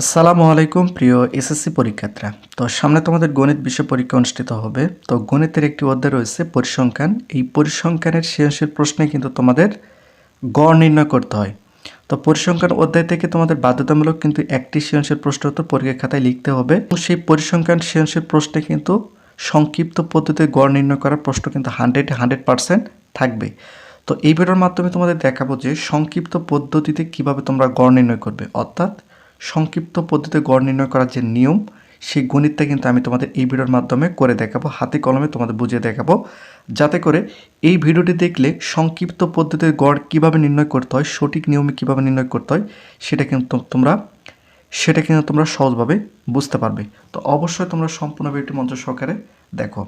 আসসালামু আলাইকুম, প্রিয় এসএসসি পরীক্ষার্থীরা। তো সামনে তোমাদের গণিত বিষয় পরীক্ষা অনুষ্ঠিত হবে। তো গণিতের একটি অধ্যায় রয়েছে পরিসংখ্যান। এই পরিসংখ্যানের সৃজনশীল প্রশ্নে কিন্তু তোমাদের গড় নির্ণয় করতে হয়। তো পরিসংখ্যান অধ্যায় থেকে তোমাদের বাধ্যতামূলক কিন্তু একটি সৃজনশীল প্রশ্ন তো পরীক্ষা খাতায় লিখতে হবে। সেই পরিসংখ্যান সৃজনশীল প্রশ্নে কিন্তু সংক্ষিপ্ত পদ্ধতিতে গড় নির্ণয় করার প্রশ্ন কিন্তু হান্ড্রেড হান্ড্রেড পার্সেন্ট থাকবে। তো এই ভিডিওর মাধ্যমে তোমাদের দেখাবো যে সংক্ষিপ্ত পদ্ধতিতে কীভাবে তোমরা গড় নির্ণয় করবে। অর্থাৎ সংক্ষিপ্ত পদ্ধতিতে গড় নির্ণয় করার যে নিয়ম, সেই গণিতটা কিন্তু আমি তোমাদের এই ভিডিওর মাধ্যমে করে দেখাবো, হাতে কলমে তোমাদের বুঝিয়ে দেখাবো। যাতে করে এই ভিডিওটি দেখলে সংক্ষিপ্ত পদ্ধতিতে গড় কীভাবে নির্ণয় করতে হয়, সঠিক নিয়মে কীভাবে নির্ণয় করতে হয়, সেটা কিন্তু তোমরা, সেটা কিন্তু তোমরা সহজভাবে বুঝতে পারবে। তো অবশ্যই তোমরা সম্পূর্ণ ভিডিওটি মঞ্চ সহকারে দেখো।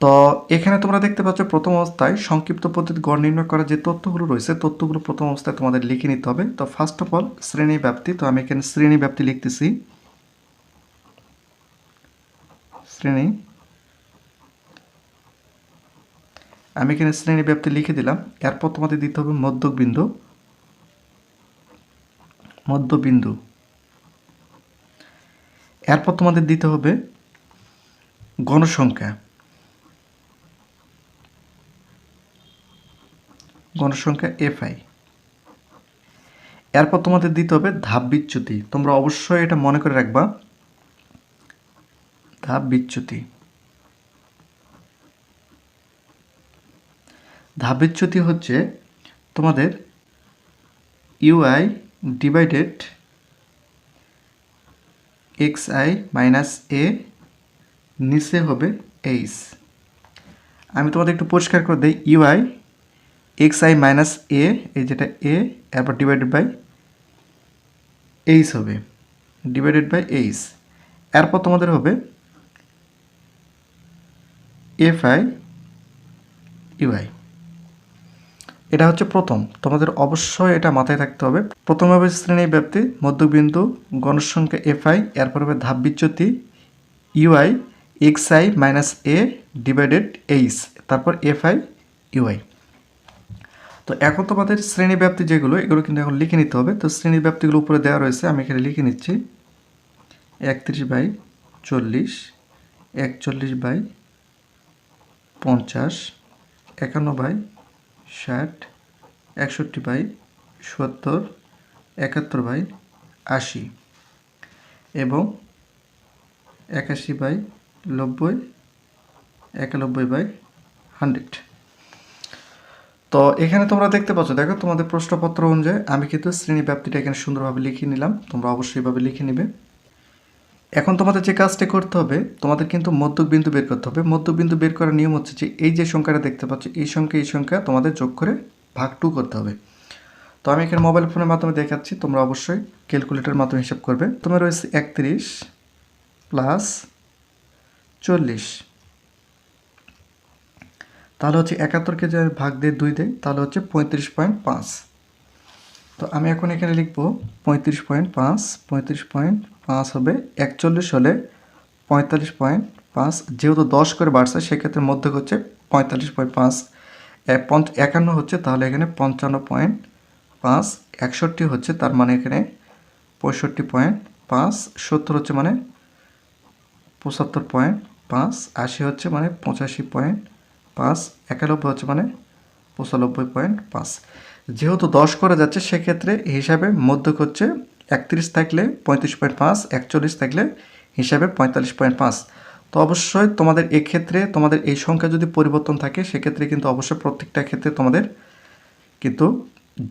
তো এখানে তোমরা দেখতে পাচ্ছ প্রথম অবস্থায় সংক্ষিপ্ত পদ্ধতি গড় নির্ণয় করার যে তথ্যগুলো রয়েছে, তথ্যগুলো প্রথম অবস্থায় তোমাদের লিখে নিতে হবে। তো ফার্স্ট অফ অল শ্রেণি ব্যাপ্তি। তো আমি এখানে শ্রেণি ব্যাপ্তি লিখতেছি। শ্রেণি। আমি এখানে শ্রেণি ব্যাপ্তি লিখে দিলাম। এরপর তোমাদের দিতে হবে মধ্যবিন্দু। মধ্যবিন্দু। এরপর তোমাদের দিতে হবে গণসংখ্যা গণসংখ্যা এফআই এরপর তোমাদের দিতে হবে ধাপ বিচ্যুতি। তোমরা অবশ্যই এটা মনে করে রাখবা। ধাপ বিচ্যুতি। ধাপ বিচ্যুতি হচ্ছে তোমাদের u i divided x i minus a নিচে হবে এইচ আমি তোমাদের একটু পরিষ্কার করে দিই। U i x i minus a এই যেটা এ এরপর ডিভাইডেড বাই এইচ হবে। ডিভাইডেড বাই এইচ এরপর তোমাদের হবে এফ আই ইউআই এটা হচ্ছে প্রথম। তোমাদের অবশ্যই এটা মাথায় থাকতে হবে। প্রথম হবে শ্রেণি ব্যাপ্তি, মধ্যবিন্দু গণসংখ্যা এফ আই এরপর হবে ধাপ বিচ্যুতি u i x i minus a divided h তারপর এফ আই ইউআই তো এখন তোমাদের শ্রেণি ব্যাপ্তি যেগুলো, এগুলো কিন্তু এখন লিখে নিতে হবে। তো শ্রেণি ব্যাপ্তিগুলো উপরে দেওয়া রয়েছে, আমি এখানে লিখে নিচ্ছি। একত্রিশ বাই চল্লিশ, একচল্লিশ বাই পঞ্চাশ, একান্ন বাই ষাট, একষট্টি বাই সত্তর, একাত্তর বাই আশি এবং একাশি বাই নব্বই, একানব্বই বাই হান্ড্রেড। তো এখানে তোমরা দেখতে পাচ্ছ, দেখো তোমাদের প্রশ্নপত্র অনুযায়ী আমি কিন্তু শ্রেণি ব্যাপ্তিটা এখানে সুন্দরভাবে লিখে নিলাম, তোমরা অবশ্যই এভাবে লিখে নিবে। এখন তোমাদের যে কাজটি করতে হবে, তোমাদের কিন্তু মধ্যবিন্দু বের করতে হবে। মধ্যবিন্দু বের করার নিয়ম হচ্ছে যে, এই যে সংখ্যাটা দেখতে পাচ্ছ, এই সংখ্যা এই সংখ্যা তোমাদের যোগ করে ভাগ টু করতে হবে। তো আমি এখানে মোবাইল ফোনের মাধ্যমে দেখাচ্ছি, তোমরা অবশ্যই ক্যালকুলেটারের মাধ্যমে হিসাব করবে। তোমার রয়েছে একত্রিশ প্লাস চল্লিশ। তাহলে হচ্ছে একাত্তরকে যে ভাগ দিয়ে দুই দেয় তাহলে হচ্ছে পঁয়ত্রিশ পয়েন্ট পাঁচ। তো আমি এখন এখানে লিখব পঁয়ত্রিশ পয়েন্ট পাঁচ, পঁয়ত্রিশ পয়েন্ট পাঁচ হবে একচল্লিশ হলে পঁয়তাল্লিশ পয়েন্ট পাঁচ, যেহেতু দশ করে বাড়ছে, সেক্ষেত্রে মধ্যে হচ্ছে পঁয়তাল্লিশ পয়েন্ট পাঁচ। পঞ্চ একান্ন হচ্ছে, তাহলে এখানে পঞ্চান্ন পয়েন্ট পাঁচ, একষট্টি হচ্ছে, তার মানে এখানে পঁয়ষট্টি পয়েন্ট পাঁচ, সত্তর হচ্ছে মানে পঁচাত্তর পয়েন্ট পাঁচ, আশি হচ্ছে মানে পঁচাশি পয়েন্ট পাঁচ, একানব্বই হচ্ছে মানে পঁচানব্বই পয়েন্ট পাঁচ। যেহেতু দশ করে যাচ্ছে, সেক্ষেত্রে হিসাবে মধ্যক হচ্ছে একত্রিশ থাকলে পঁয়ত্রিশ পয়েন্ট পাঁচ, একচল্লিশ থাকলে হিসাবে পঁয়তাল্লিশ পয়েন্ট পাঁচ। তো অবশ্যই তোমাদের এক্ষেত্রে তোমাদের এই সংখ্যা যদি পরিবর্তন থাকে, সেক্ষেত্রে কিন্তু অবশ্যই প্রত্যেকটা ক্ষেত্রে তোমাদের কিন্তু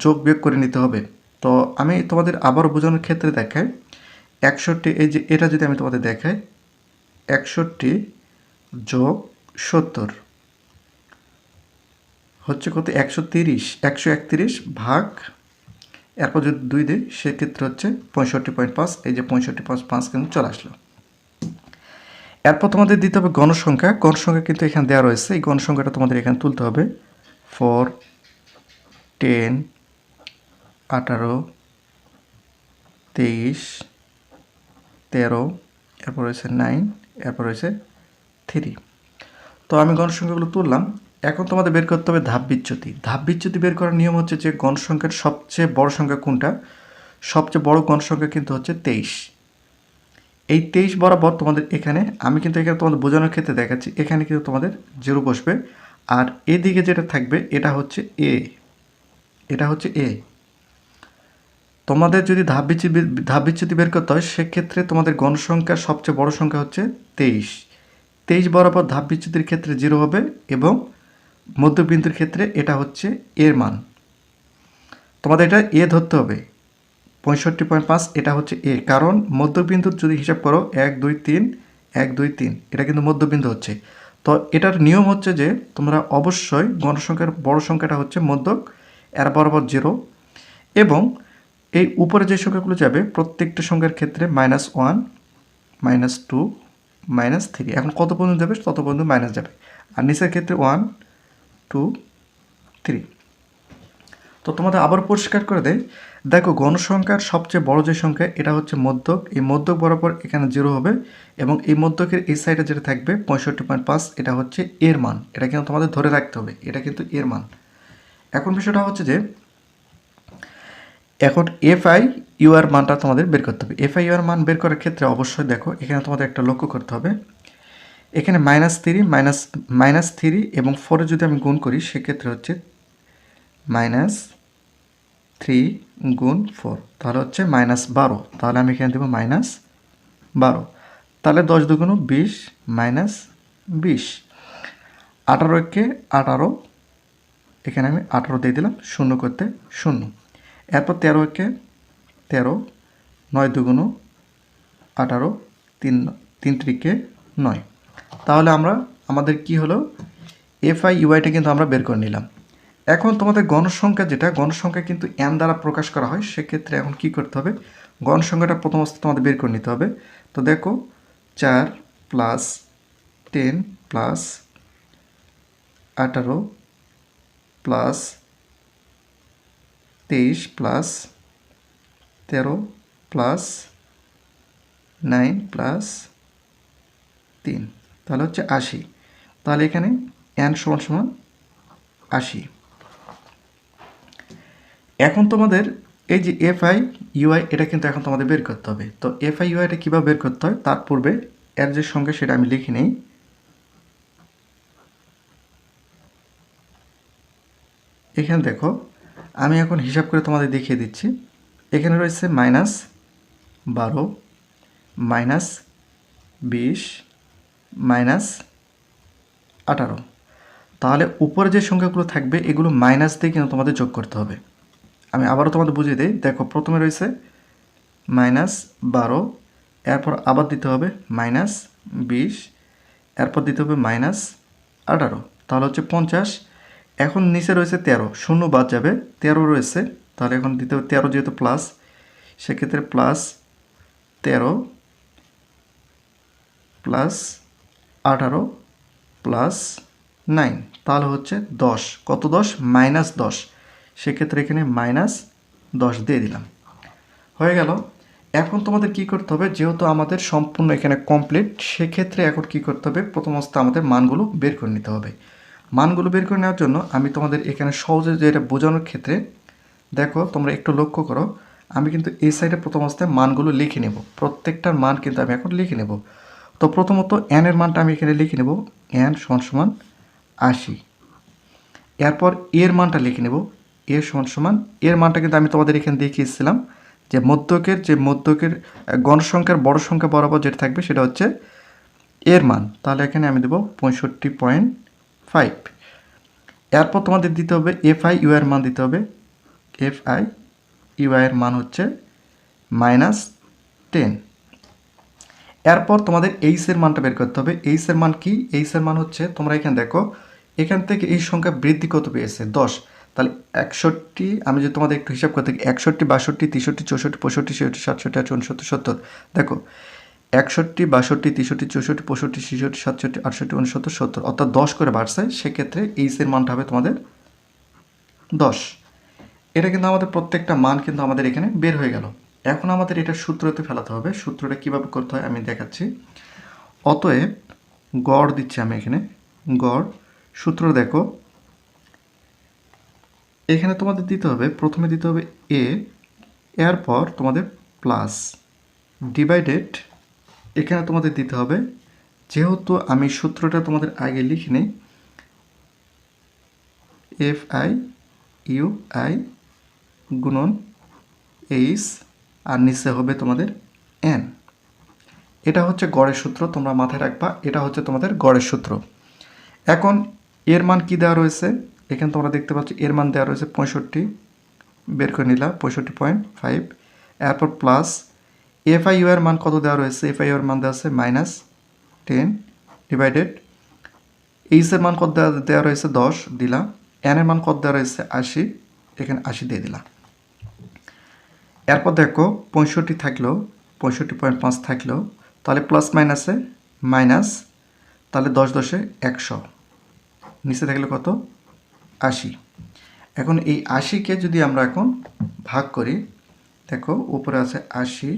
যোগ বিয়োগ করে নিতে হবে। তো আমি তোমাদের আবার বোঝানোর ক্ষেত্রে দেখাই, একষট্টি, এই যে এটা যদি আমি তোমাদের দেখাই, একষট্টি যোগ সত্তর। হচ্ছে কত? একশো তিরিশ, একশো একত্রিশ ভাগ, এরপর যদি দুই দিই, সেক্ষেত্রে হচ্ছে পঁয়ষট্টি পয়েন্ট পাঁচ, এই যে পঁয়ষট্টি পয়েন্ট পাঁচ কিন্তু চলে আসলো। এরপর তোমাদের দিতে হবে গণসংখ্যা। গণসংখ্যা কিন্তু এখানে দেওয়া রয়েছে। এই গণসংখ্যাটা তোমাদের এখানে তুলতে হবে। ফোর, টেন, আঠারো, তেইশ, তেরো, এরপর রয়েছে নাইন, এরপর রয়েছে থ্রি। তো আমি গণসংখ্যাগুলো তুললাম। এখন তোমাদের বের করতে হবে ধাপ বিচ্যুতি। ধাপ বিচ্যুতি বের করার নিয়ম হচ্ছে যে গণসংখ্যার সবচেয়ে বড় সংখ্যা কোনটা? সবচেয়ে বড় গণসংখ্যা কিন্তু হচ্ছে তেইশ। এই তেইশ বরাবর তোমাদের এখানে, আমি কিন্তু এখানে তোমাদের বোঝানোর ক্ষেত্রে দেখাচ্ছি, এখানে কিন্তু তোমাদের জিরো বসবে। আর এদিকে যেটা থাকবে, এটা হচ্ছে এ। এটা হচ্ছে এ। তোমাদের যদি ধাপ বিচ্যুতি ধাপ বিচ্যুতি বের করতে হয়, সেক্ষেত্রে তোমাদের গণসংখ্যার সবচেয়ে বড় সংখ্যা হচ্ছে তেইশ। তেইশ বরাবর ধাপ বিচ্যুতির ক্ষেত্রে জিরো হবে এবং মধ্যবিন্দুর ক্ষেত্রে এটা হচ্ছে এর মান। তোমাদের এটা এ ধরতে হবে। পঁয়ষট্টি পয়েন্ট পাঁচ, এটা হচ্ছে এ। কারণ মধ্যবিন্দুর যদি হিসাব করো, এক, দুই, তিন, এক, দুই, তিন, এটা কিন্তু মধ্যবিন্দু হচ্ছে। তো এটার নিয়ম হচ্ছে যে, তোমরা অবশ্যই গণসংখ্যার বড় সংখ্যাটা হচ্ছে মধ্যক, এর বরাবর জিরো। এবং এই উপরে যে সংখ্যাগুলো যাবে, প্রত্যেকটা সংখ্যার ক্ষেত্রে minus one minus two minus three এখন কত পর্যন্ত যাবে? তত পর্যন্ত মাইনাস যাবে। আর নিচের ক্ষেত্রে ওয়ান টু থ্রি তো তোমাদের আবার পরিষ্কার করে দেয় দেখো গণসংখ্যার সবচেয়ে বড় যে সংখ্যা, এটা হচ্ছে মধ্যক। এই মধ্যক বরাবর এখানে জিরো হবে এবং এই মধ্যকের এই সাইডে যেটা থাকবে, পঁয়ষট্টি পয়েন্ট পাঁচ, এটা হচ্ছে এর মান। এটা কিন্তু তোমাদের ধরে রাখতে হবে, এটা কিন্তু এর মান। এখন বিষয়টা হচ্ছে যে, এখন এফ আই ইউআর মানটা তোমাদের বের করতে হবে। এফ আই ইউআর মান বের করার ক্ষেত্রে অবশ্যই দেখো, এখানে তোমাদের একটা লক্ষ্য করতে হবে। এখানে minus three minus minus three এবং ফোরে যদি আমি গুণ করি, সেক্ষেত্রে হচ্ছে মাইনাস থ্রি গুণ ফোর তাহলে হচ্ছে মাইনাস বারো। তাহলে আমি এখানে দেবো মাইনাস বারো। তাহলে দশ দুগুণ বিশ মাইনাস বিশ। আঠারো একে আঠারো, এখানে আমি আঠারো দিয়ে দিলাম, শূন্য করতে শূন্য। এরপর তেরো একে তেরো, নয় দুগুণ আঠারো, তিন তিন ত্রিকে নয়। তাহলে আমরা, আমাদের কি হলো? এফ আই ইউআইটা কিন্তু আমরা বের করে নিলাম। এখন তোমাদের গণসংখ্যা যেটা, গণসংখ্যা কিন্তু এন দ্বারা প্রকাশ করা হয়, সেক্ষেত্রে এখন কি করতে হবে? গণসংখ্যাটা প্রথম অবস্থা তোমাদের বের করে নিতে হবে। তো দেখো, চার প্লাস টেন প্লাস আঠারো প্লাস তেইশ প্লাস তেরো প্লাস নাইন প্লাস তিন। তাহলে হচ্ছে আশি। তাহলে এখানে এন সমান সমান আশি। এখন তোমাদের এই যে এফ আই ইউআই এটা কিন্তু এখন তোমাদের বের করতে হবে। তো এফ আই ইউআইটা কীভাবে বের করতে হয়? তার পূর্বে এর যে সঙ্গে সেটা আমি লিখে নেই। এখানে দেখো, আমি এখন হিসাব করে তোমাদের দেখিয়ে দিচ্ছি। এখানে রয়েছে মাইনাস বারো মাইনাস বিশ মাইনাস আঠারো। তাহলে উপরে যে সংখ্যাগুলো থাকবে, এগুলো মাইনাস দিয়ে কিন্তু তোমাদের যোগ করতে হবে। আমি আবারও তোমাদের বুঝিয়ে দিই। দেখো, প্রথমে রয়েছে মাইনাস বারো, এরপর আবার দিতে হবে মাইনাস বিশ, এরপর দিতে হবে মাইনাস আঠারো। তাহলে হচ্ছে পঞ্চাশ। এখন নিচে রয়েছে তেরো। শূন্য বাদ যাবে। তেরো রয়েছে। তাহলে এখন দিতে হবে তেরো যেহেতু প্লাস সেক্ষেত্রে প্লাস তেরো প্লাস আঠারো প্লাস নাইন তাহলে হচ্ছে দশ। কত দশ? মাইনাস দশ। সেক্ষেত্রে এখানে মাইনাস দশ দিয়ে দিলাম। হয়ে গেল। এখন তোমাদের কি করতে হবে? যেহেতু আমাদের সম্পূর্ণ এখানে কমপ্লিট সেক্ষেত্রে এখন কি করতে হবে? প্রথম অবস্থা আমাদের মানগুলো বের করে নিতে হবে। মানগুলো বের করে নেওয়ার জন্য আমি তোমাদের এখানে সহজে যেটা বোঝানোর ক্ষেত্রে, দেখো তোমরা একটু লক্ষ্য করো। আমি কিন্তু এই সাইডে প্রথম অবস্থায় মানগুলো লিখে নেব। প্রত্যেকটার মান কিন্তু আমি এখন লিখে নেব। তো প্রথমত এন এর মানটা আমি এখানে লিখে নেব এন সমান সমান আশি। এরপর এর মানটা লিখে নেব এর সমান সমান এর মানটা কিন্তু আমি তোমাদের এখানে দেখিয়েছিলাম যে মধ্যকের যে মধ্যকের গণসংখ্যার, বড় সংখ্যা বরাবর যেটা থাকবে সেটা হচ্ছে এর মান। তাহলে এখানে আমি দেবো পঁয়ষট্টি পয়েন্ট ফাইভ। এরপর তোমাদের দিতে হবে এফ আই ইউ এর মান দিতে হবে। এফ আই ইউ এর মান হচ্ছে মাইনাস টেন এরপর তোমাদের এইসের মানটা বের করতে হবে। এইসের মান কি? এইসের মান হচ্ছে, তোমরা এখানে দেখো, এখান থেকে এই সংখ্যা বৃদ্ধি কত পেয়েছে? দশ। তাহলে একষট্টি, আমি যদি তোমাদের একটু হিসাব করতে একষট্টি, বাষট্টি, তেষট্টি, চৌষট্টি, পঁয়ষট্টি ছেষট্টি সাতষট্টি, আটষট্টি উনসত্তর সত্তর। দেখো, একষট্টি, বাষট্টি, তেষট্টি, চৌষট্টি, পঁয়ষট্টি ছেষট্টি সাতষট্টি, আটষট্টি, উনসত্তর, সত্তর। অর্থাৎ দশ করে বাড়ছে, সেক্ষেত্রে এইসের মানটা হবে তোমাদের দশ। এটা কিন্তু আমাদের প্রত্যেকটা মান কিন্তু আমাদের এখানে বের হয়ে গেল। এখন আমাদের এটা সূত্রতে ফেলাতে হবে। সূত্রটা কীভাবে করতে হয় আমি দেখাচ্ছি। অতএব গড় দিচ্ছি আমি এখানে। গড়, সূত্র দেখো। এখানে তোমাদের দিতে হবে, প্রথমে দিতে হবে এ এরপর তোমাদের প্লাস ডিভাইডেড এখানে তোমাদের দিতে হবে। যেহেতু আমি সূত্রটা তোমাদের আগে লিখে নিই এফ আই ইউ আই গুণন এইচ আর নিচে হবে তোমাদের এন এটা হচ্ছে গড়ের সূত্র, তোমরা মাথায় রাখবা, এটা হচ্ছে তোমাদের গড়ের সূত্র। এখন এর মান কি দেওয়া রয়েছে? এখানে তোমরা দেখতে পাচ্ছ এর মান দেওয়া রয়েছে পঁয়ষট্টি। বের করে নিলাম পঁয়ষট্টি পয়েন্ট ফাইভ এরপর প্লাস এফআই এর মান কত দেওয়া রয়েছে? এফআই এর মান দেওয়া আছে মাইনাস টেন ডিভাইডেড এইচ এর মান কত দেওয়া রয়েছে? দশ দিলাম এন এর মান কত দেওয়া রয়েছে? আশি। এখানে আশি দিয়ে দিলাম এরপর দেখো পঁয়ষট্টি থাকলেও পঁয়ষট্টি পয়েন্ট পাঁচ থাকলেও তাহলে প্লাস মাইনাসে মাইনাস তাহলে দশ দশে একশো। নিচে থাকলে কত? আশি। এখন এই আশিকে যদি আমরা এখন ভাগ করি, দেখো উপরে আছে আশি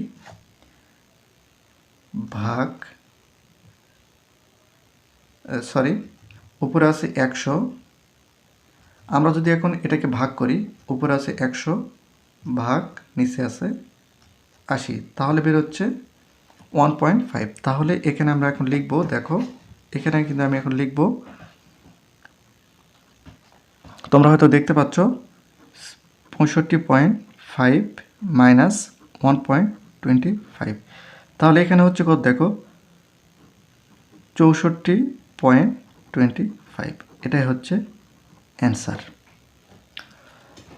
ভাগ সরি উপরে আছে একশো। আমরা যদি এখন এটাকে ভাগ করি, উপরে আছে একশো ভাগ নিচে আছে আশি। তাহলে বেরোচ্ছে ওয়ান পয়েন্ট ফাইভ তাহলে এখানে আমরা এখন লিখব, দেখো, এখানে কিন্তু আমি এখন লিখব, তোমরা হয়তো দেখতে পাচ্ছ, পঁয়ষট্টি point five minus one point twenty five তাহলে এখানে হচ্ছে কত, দেখো, চৌষট্টি পয়েন্ট টোয়েন্টি ফাইভ এটাই হচ্ছে অ্যান্সার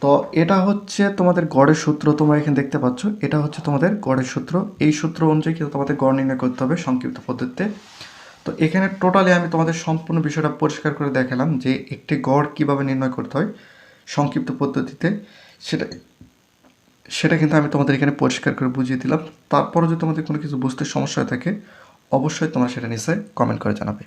তো এটা হচ্ছে তোমাদের গড়ের সূত্র, তোমরা এখানে দেখতে পাচ্ছ। এটা হচ্ছে তোমাদের গড়ের সূত্র। এই সূত্র অনুযায়ী কিন্তু তোমাদের গড় নির্ণয় করতে হবে সংক্ষিপ্ত পদ্ধতিতে। তো এখানে টোটালি আমি তোমাদের সম্পূর্ণ বিষয়টা পরিষ্কার করে দেখালাম যে একটি গড় কীভাবে নির্ণয় করতে হয় সংক্ষিপ্ত পদ্ধতিতে। সেটা সেটা কিন্তু আমি তোমাদের এখানে পরিষ্কার করে বুঝিয়ে দিলাম। তারপরে যদি তোমাদের কোনো কিছু বুঝতে সমস্যা থাকে, অবশ্যই তোমরা সেটা নিচে কমেন্ট করে জানাবে।